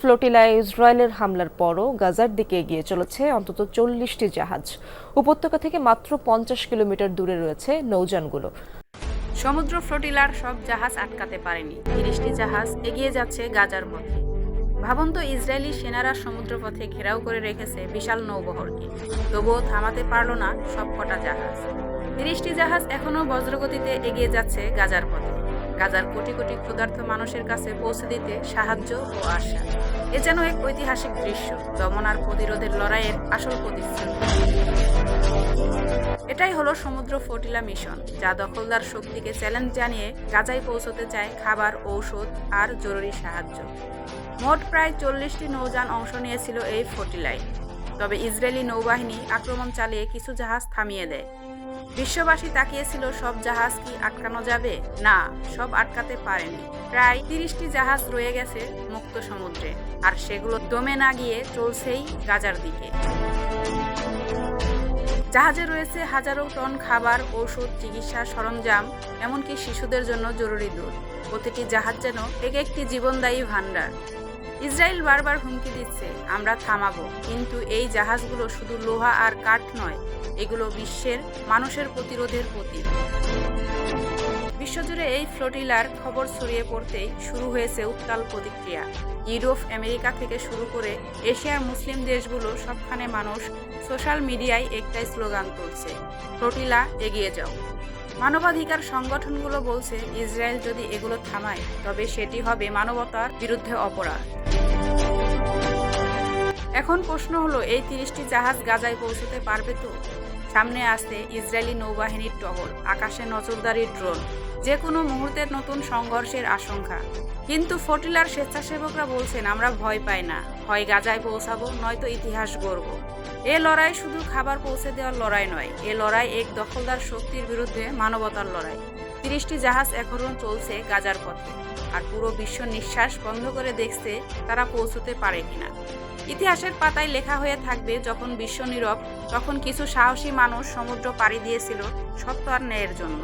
ফ্লোটিলায় ইসরায়েলের হামলার পরও গাজার দিকে এগিয়ে চলেছে অন্তত চল্লিশটি জাহাজ। উপত্যকা থেকে মাত্র পঞ্চাশ কিলোমিটার দূরে রয়েছে নৌযানগুলো। সমুদ্র ফ্লোটিলার সব জাহাজ আটকাতে পারেনি। তিরিশটি জাহাজ এগিয়ে যাচ্ছে গাজার পথে ভাবন্ত ইসরায়েলি সেনারা সমুদ্রপথে ঘেরাও করে রেখেছে বিশাল নৌবহরকে। তবুও থামাতে পারল না সবকটা জাহাজ। তিরিশটি জাহাজ এখনও বজ্রগতিতে এগিয়ে যাচ্ছে গাজার পথে। গাজার কোটি কোটি ক্ষুধার্ত মানুষের কাছে পৌঁছে দিতে সাহায্য ও আশা। এ যেন এক ঐতিহাসিক দৃশ্য, দমন আর প্রতিরোধের লড়াইয়ের আসল প্রতিশ্রুতি এটাই হলো সমুদ্র ফটিলা মিশন, যা দখলদার শক্তিকে চ্যালেঞ্জ জানিয়ে গাজায় পৌঁছতে চায় খাবার, ঔষধ আর জরুরি সাহায্য। মোট প্রায় চল্লিশটি নৌযান অংশ নিয়েছিল এই ফটিলায় তবে ইসরায়েলি নৌবাহিনী আক্রমণ চালিয়ে কিছু জাহাজ থামিয়ে দেয়। বিশ্ববাসী তাকিয়েছিল, সব জাহাজ কি আটকানো যাবে? না, সব আটকাতে পারেনি। প্রায় তিরিশটি জাহাজ রয়ে গেছে মুক্ত সমুদ্রে, আর সেগুলো দমে না গিয়ে চলছেই গাজার দিকে। জাহাজে রয়েছে হাজারো টন খাবার ঔষধ চিকিৎসা সরঞ্জাম, এমনকি শিশুদের জন্য জরুরি দুধ। প্রতিটি জাহাজ যেন এক একটি জীবনদায়ী ভাণ্ডার। ইসরায়েল বারবার হুমকি দিচ্ছে, আমরা থামাবো। কিন্তু এই জাহাজগুলো শুধু লোহা আর কাঠ নয়, এগুলো বিশ্বের মানুষের প্রতিরোধের প্রতীক। বিশ্বজুড়ে এই ফ্লোটিলার খবর ছড়িয়ে পড়তেই শুরু হয়েছে উত্তাল প্রতিক্রিয়া। ইউরোপ, আমেরিকা থেকে শুরু করে এশিয়ার মুসলিম দেশগুলো সবখানে মানুষ সোশ্যাল মিডিয়ায় একটাই স্লোগান তুলছে, ফ্লোটিলা, এগিয়ে যাও। মানবাধিকার সংগঠনগুলো বলছে, ইসরায়েল যদি এগুলো থামায়, তবে সেটি হবে মানবতার বিরুদ্ধে অপরাধ। এখন প্রশ্ন হলো, এই তিরিশটি জাহাজ গাজায় পৌঁছতে পারবে তো? সামনে আসতে ইসরায়েলি নৌবাহিনীর টহল, আকাশে নজরদারি ড্রোন যে কোনো মুহূর্তের নতুন সংঘর্ষের আশঙ্কা। কিন্তু ফটিলার স্বেচ্ছাসেবকরা বলছেন, আমরা ভয় পাই না। হয় গাজায় পৌঁছাবো, নয়তো ইতিহাস গড়ব। এ লড়াই শুধু খাবার পৌঁছে দেওয়ার লড়াই নয়, এ লড়াই এক দখলদার শক্তির বিরুদ্ধে মানবতার লড়াই। তিরিশটি জাহাজ এখন চলছে গাজার পথে। আর পুরো বিশ্ব নিঃশ্বাস বন্ধ করে দেখছে তারা পৌঁছতে পারে কিনা। ইতিহাসের পাতায় লেখা হয়ে থাকবে, যখন বিশ্ব নীরব, তখন কিছু সাহসী মানুষ সমুদ্র পাড়ি দিয়েছিল সত্য আর ন্যায়ের জন্য।